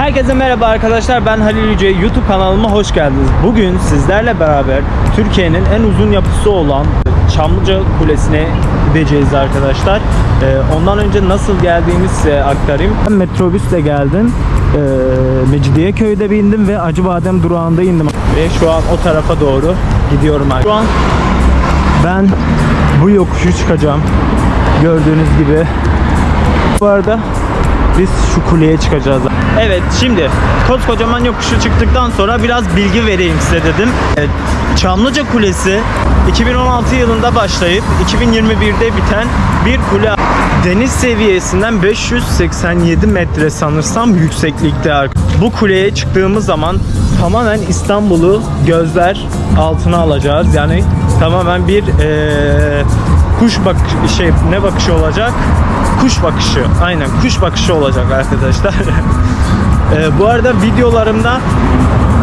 Herkese merhaba arkadaşlar ben Halil Yüce YouTube kanalıma hoş geldiniz. Bugün sizlerle beraber Türkiye'nin en uzun yapısı olan Çamlıca Kulesi'ne gideceğiz arkadaşlar. Ee, ondan önce nasıl geldiğimi size aktarayım. Ben metrobüsle geldim. Ee, Mecidiyeköy'de bindim ve Acıbadem durağında indim. Ve şu an o tarafa doğru gidiyorum. Şu an ben bu yokuşu çıkacağım. Gördüğünüz gibi. Bu arada biz şu kuleye çıkacağız. Evet şimdi koskocaman yokuşu çıktıktan sonra biraz bilgi vereyim size dedim. Evet, Çamlıca Kulesi 2016 yılında başlayıp 2021'de biten bir kule. Deniz seviyesinden 587 metre sanırsam yükseklikte. Bu kuleye çıktığımız zaman tamamen İstanbul'u gözler altına alacağız. Yani tamamen bir eee, kuş bak şey ne bakışı olacak? Kuş bakışı. Aynen kuş bakışı olacak arkadaşlar. Ee, bu arada videolarımda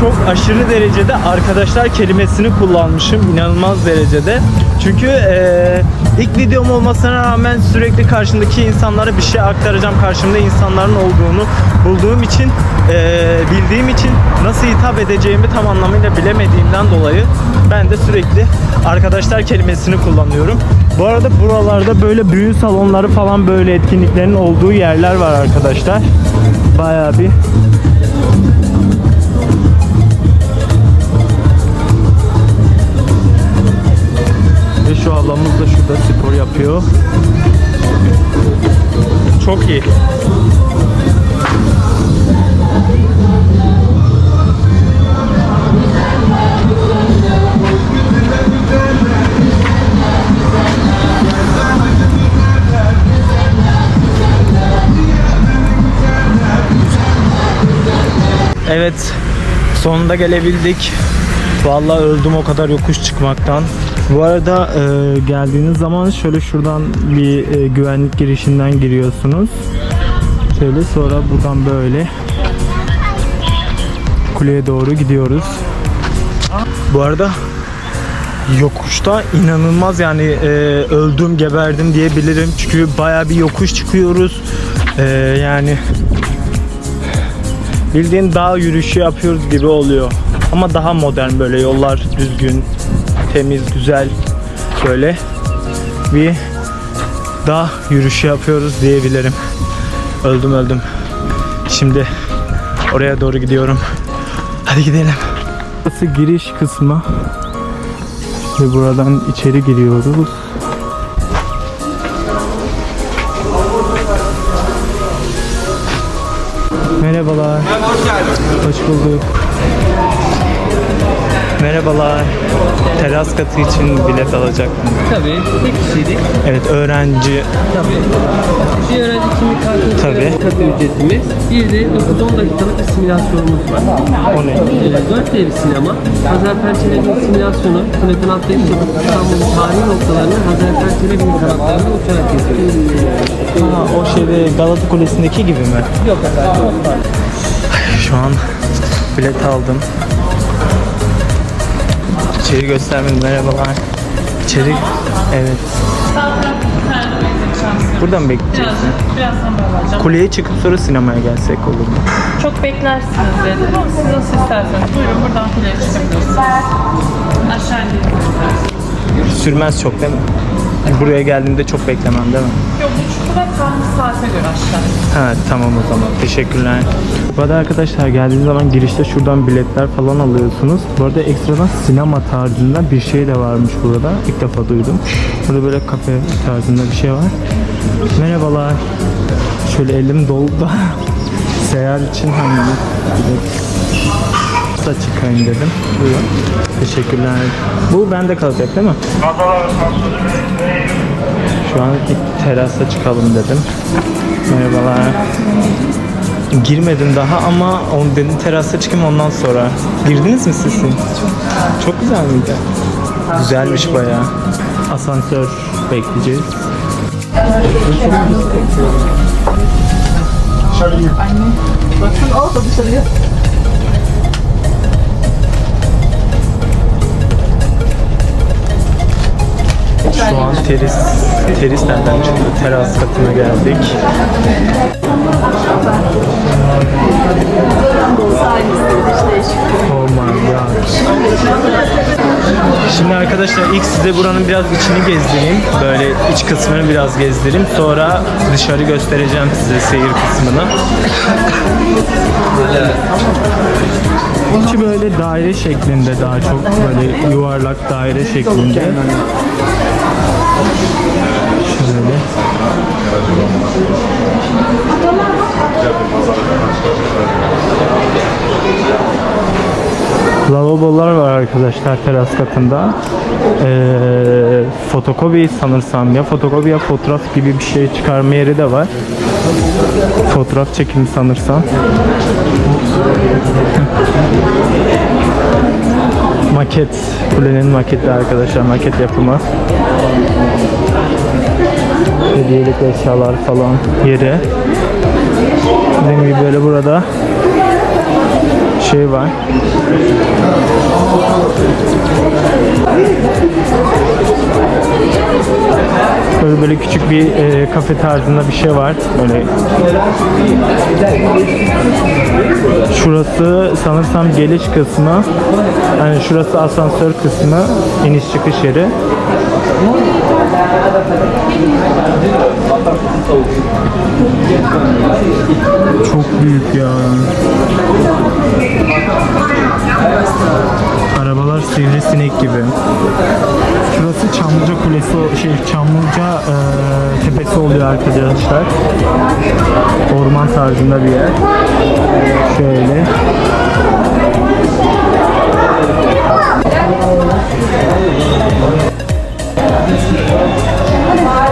çok aşırı derecede arkadaşlar kelimesini kullanmışım. inanılmaz derecede. Çünkü e, ilk videom olmasına rağmen sürekli karşımdaki insanlara bir şey aktaracağım. Karşımda insanların olduğunu bulduğum için, e, bildiğim için nasıl hitap edeceğimi tam anlamıyla bilemediğimden dolayı ben de sürekli arkadaşlar kelimesini kullanıyorum. Bu arada buralarda böyle büyü salonları falan böyle etkinliklerin olduğu yerler var arkadaşlar. Bayağı bir Ve şu ablamız da şurada spor yapıyor. Çok iyi. Evet, sonunda gelebildik. Vallahi öldüm o kadar yokuş çıkmaktan. Bu arada e, geldiğiniz zaman şöyle şuradan bir e, güvenlik girişinden giriyorsunuz. Şöyle sonra buradan böyle kuleye doğru gidiyoruz. Bu arada yokuşta inanılmaz yani e, öldüm geberdim diyebilirim çünkü baya bir yokuş çıkıyoruz E, yani bildiğin dağ yürüyüşü yapıyoruz gibi oluyor. Ama daha modern böyle yollar düzgün temiz güzel böyle bir dağ yürüyüşü yapıyoruz diyebilirim. Öldüm öldüm. Şimdi oraya doğru gidiyorum. Hadi gidelim. Burası giriş kısmı. Ve buradan içeri giriyoruz. Merhabalar. Hoş bulduk. Merhabalar. Teras katı için bilet alacaktım. Tabii. Tek kişiydik. Evet öğrenci. Tabii. Bir öğrenci kimlik kartı Tabii. katı ücretimiz. Bir de 9-10 dakikalık bir simülasyonumuz var. O ne? Ee, 4 bir sinema. Hazar Pençeler'in simülasyonu. Platon atlayıp yapıp İstanbul'un tarihi noktalarını Hazar Pençeler bin kanatlarında uçarak geziyoruz. Ha, o şeyde Galata Kulesi'ndeki gibi mi? Yok efendim. o var. Şu an bilet aldım. İçeri göstermedim. Merhabalar. İçeri evet. Buradan mı bekleyeceksin? Birazdan ben alacağım. Kuleye çıkıp sonra sinemaya gelsek olur mu? Çok beklersiniz dedim ama siz nasıl isterseniz. Buyurun buradan kuleye çıkabilirsiniz. Aşağı indirebilirsiniz. Sürmez çok değil mi? Buraya geldiğimde çok beklemem değil mi? Yok göre. Ha tamam o zaman. Teşekkürler. Bu arada arkadaşlar geldiğiniz zaman girişte şuradan biletler falan alıyorsunuz. Bu arada ekstradan sinema tarzında bir şey de varmış burada. İlk defa duydum. Burada böyle kafe tarzında bir şey var. Merhabalar. Şöyle elim dolu da seyahat için hani bilet da çıkayım dedim. Buyurun. Teşekkürler. Bu bende kalacak değil mi? Şu an ilk terasa çıkalım dedim. Merhabalar. Girmedim daha ama on dedim terasa çıkayım ondan sonra. Girdiniz mi siz? Çok güzel miydi? Güzelmiş bayağı. Asansör bekleyeceğiz. Şu an teris, teris nereden çıktı? Teras katına geldik. Oh my god. Şimdi arkadaşlar ilk size buranın biraz içini gezdireyim. Böyle iç kısmını biraz gezdireyim. Sonra dışarı göstereceğim size seyir kısmını. İçi böyle daire şeklinde daha çok böyle yuvarlak daire şeklinde. Şöyle. Lavabolar var arkadaşlar teras katında. Ee, fotokopi sanırsam ya fotokopi ya fotoğraf gibi bir şey çıkarma yeri de var. Fotoğraf çekimi sanırsam. Maket. Kulenin maketi arkadaşlar. Maket yapımı. Hediyelik eşyalar falan yeri. Dediğim gibi böyle burada şey var. Böyle küçük bir e, kafe tarzında bir şey var. Böyle Şurası sanırsam geliş kısmı. Yani şurası asansör kısmı, iniş çıkış yeri. Çok büyük ya. Arabalar sivrisinek gibi. Şey Çamlıca e, tepesi oluyor arkadaşlar. Orman tarzında bir yer. Şöyle. Dediğim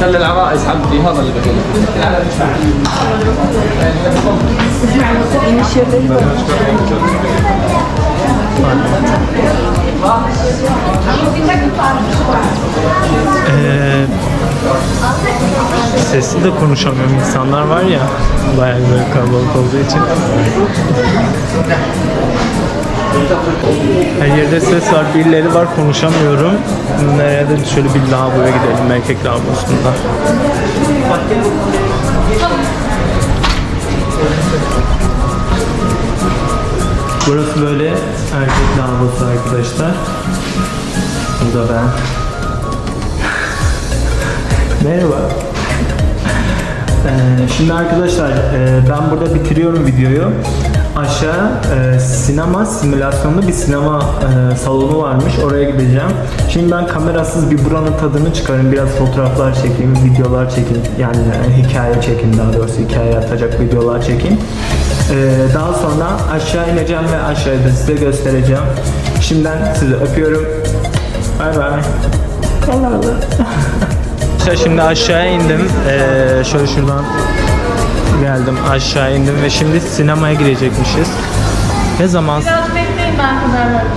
خلي العرائس عندي هذا اللي بقول Ee, sesli de konuşamıyorum insanlar var ya bayağı böyle kalabalık olduğu için. Her yerde ses var, birileri var konuşamıyorum. Nereye de şöyle bir lavaboya gidelim erkek lavabosunda. Burası böyle erkek lavabosu arkadaşlar. Bu da ben. Merhaba. Ee, şimdi arkadaşlar e, ben burada bitiriyorum videoyu. Aşağı e, sinema simülasyonlu bir sinema e, salonu varmış. Oraya gideceğim. Şimdi ben kamerasız bir buranın tadını çıkarayım. Biraz fotoğraflar çekeyim, videolar çekeyim. Yani e, hikaye çekeyim daha doğrusu. Hikaye atacak videolar çekeyim. Ee, daha sonra aşağı ineceğim ve aşağıda size göstereceğim. Şimdiden sizi öpüyorum. Bay bay. Arkadaşlar şimdi aşağıya indim. Ee, şöyle şuradan geldim aşağı indim ve şimdi sinemaya girecekmişiz. Ne zaman? Biraz bekleyin ben vereceğim.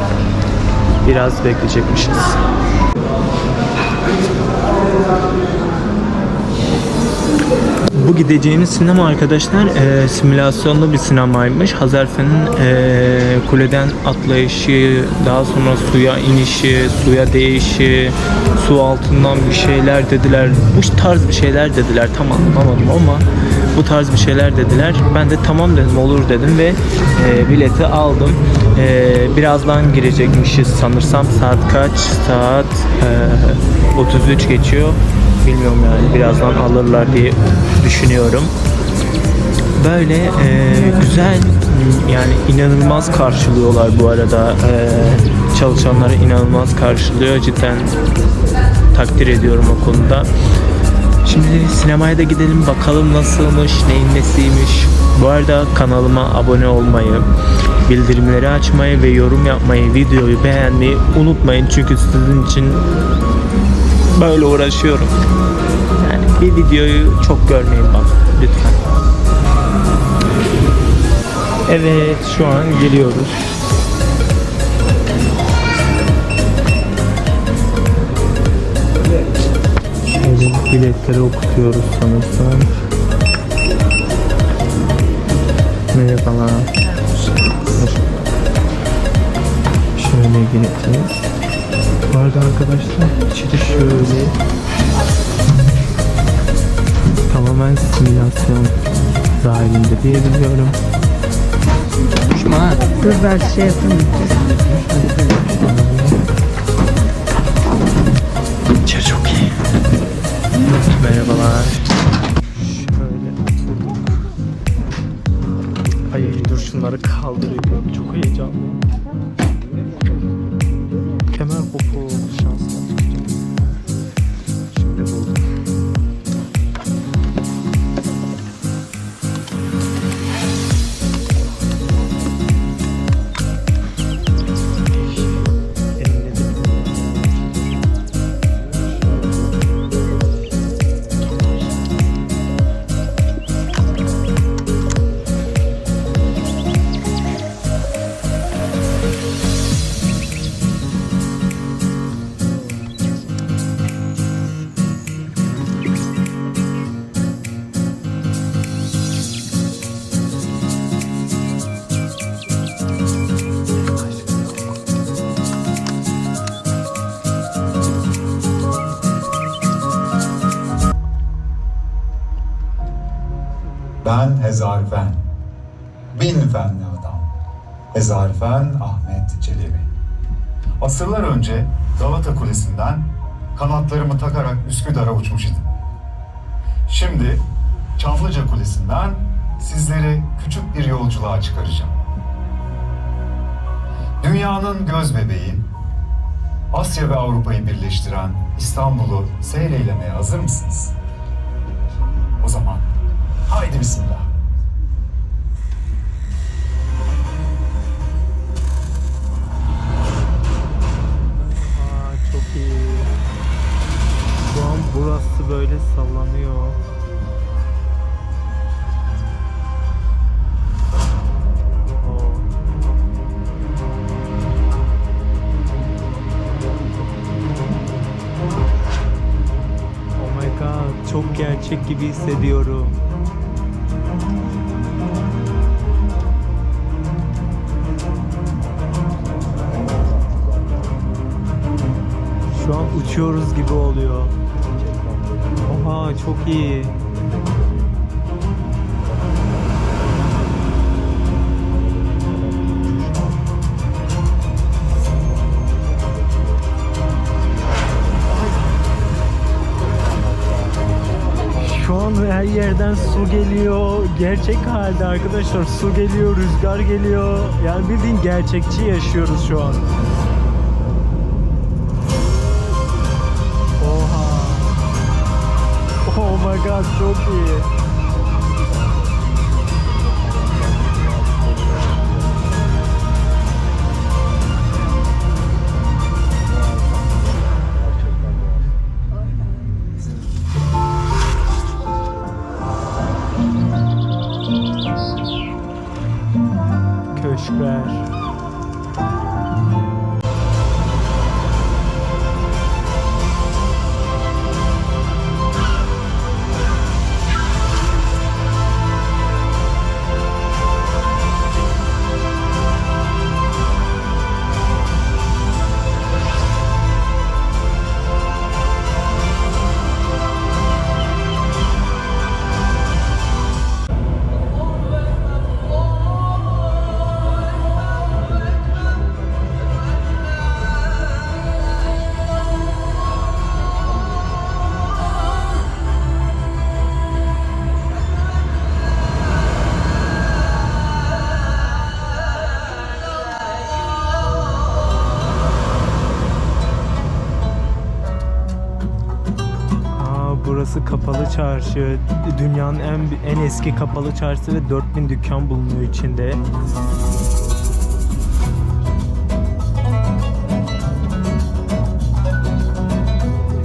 Biraz bekleyecekmişiz. Bu gideceğimiz sinema arkadaşlar e, simülasyonlu bir sinemaymış. Hazarfen'in e, kuleden atlayışı, daha sonra suya inişi, suya değişi, su altından bir şeyler dediler. Bu tarz bir şeyler dediler. Tam anlamadım ama bu tarz bir şeyler dediler. Ben de tamam dedim olur dedim ve e, bileti aldım. E, birazdan girecekmişiz sanırsam saat kaç? Saat e, 33 geçiyor. Bilmiyorum yani birazdan alırlar diye düşünüyorum. Böyle e, güzel yani inanılmaz karşılıyorlar bu arada. E, çalışanları inanılmaz karşılıyor. Cidden takdir ediyorum o konuda. Şimdi sinemaya da gidelim bakalım nasılmış, neyin nesiymiş. Bu arada kanalıma abone olmayı, bildirimleri açmayı ve yorum yapmayı, videoyu beğenmeyi unutmayın. Çünkü sizin için böyle uğraşıyorum. Yani bir videoyu çok görmeyin bak lütfen. Evet şu an geliyoruz. Biletleri okutuyoruz sanırsam. Merhabalar. Şöyle gireceğiz. Bu arada arkadaşlar içeri şöyle tamamen simülasyon dahilinde diyebiliyorum. Dur ben şey yapayım. Merhabalar. Şöyle oturduk. Ay dur şunları kaldırayım. Çok heyecanlıyım. Kemer kopu Asırlar önce Galata Kulesi'nden kanatlarımı takarak Üsküdar'a uçmuş idim. Şimdi Çamlıca Kulesi'nden sizleri küçük bir yolculuğa çıkaracağım. Dünyanın göz bebeği, Asya ve Avrupa'yı birleştiren İstanbul'u seyreylemeye hazır mısınız? O zaman haydi bismillah. Böyle sallanıyor. Oh my god, çok gerçek gibi hissediyorum. Şu an uçuyoruz gibi oluyor. Oha çok iyi. Şu an her yerden su geliyor. Gerçek halde arkadaşlar su geliyor, rüzgar geliyor. Yani bildiğin gerçekçi yaşıyoruz şu an. My god çok iyi. burası kapalı çarşı. Dünyanın en, en eski kapalı çarşısı ve 4000 dükkan bulunuyor içinde.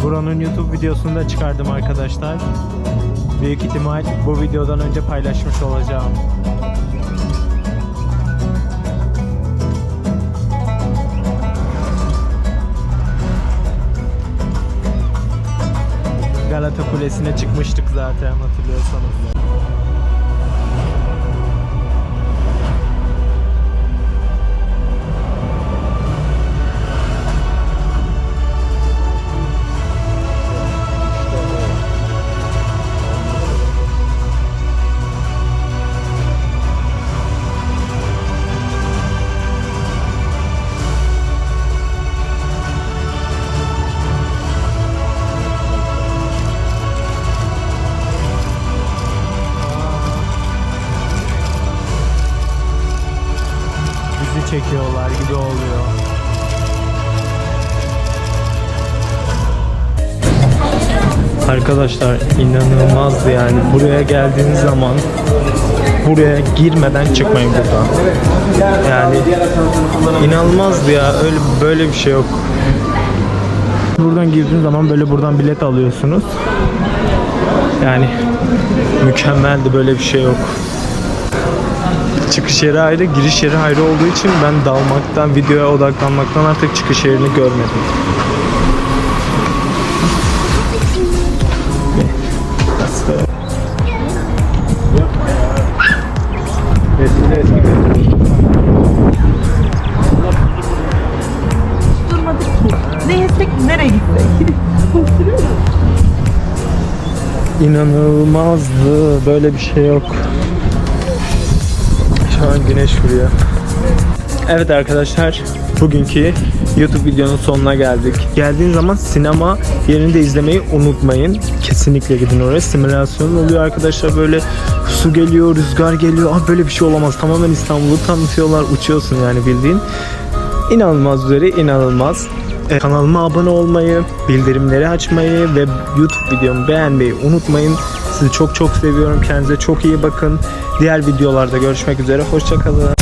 Buranın YouTube videosunu da çıkardım arkadaşlar. Büyük ihtimal bu videodan önce paylaşmış olacağım. Galata Kulesi'ne çıkmıştık zaten hatırlıyorsanız. Çekiyorlar gibi oluyor. Arkadaşlar inanılmazdı yani buraya geldiğiniz zaman buraya girmeden çıkmayın buradan. Yani inanılmazdı ya öyle böyle bir şey yok. Buradan girdiğiniz zaman böyle buradan bilet alıyorsunuz. Yani mükemmeldi böyle bir şey yok. Çıkış yeri ayrı, giriş yeri ayrı olduğu için ben dalmaktan, videoya odaklanmaktan artık çıkış yerini görmedim. Ne yesek nereye gitsek? İnanılmazdı. Böyle bir şey yok. Şu an güneş vuruyor. Evet arkadaşlar, bugünkü YouTube videonun sonuna geldik. Geldiğin zaman sinema yerinde izlemeyi unutmayın. Kesinlikle gidin oraya. Simülasyon oluyor arkadaşlar böyle su geliyor, rüzgar geliyor. Abi böyle bir şey olamaz. Tamamen İstanbul'u tanıtıyorlar. Uçuyorsun yani bildiğin. İnanılmaz üzeri inanılmaz. E, kanalıma abone olmayı, bildirimleri açmayı ve YouTube videomu beğenmeyi unutmayın. Sizi çok çok seviyorum. Kendinize çok iyi bakın. Diğer videolarda görüşmek üzere. Hoşçakalın.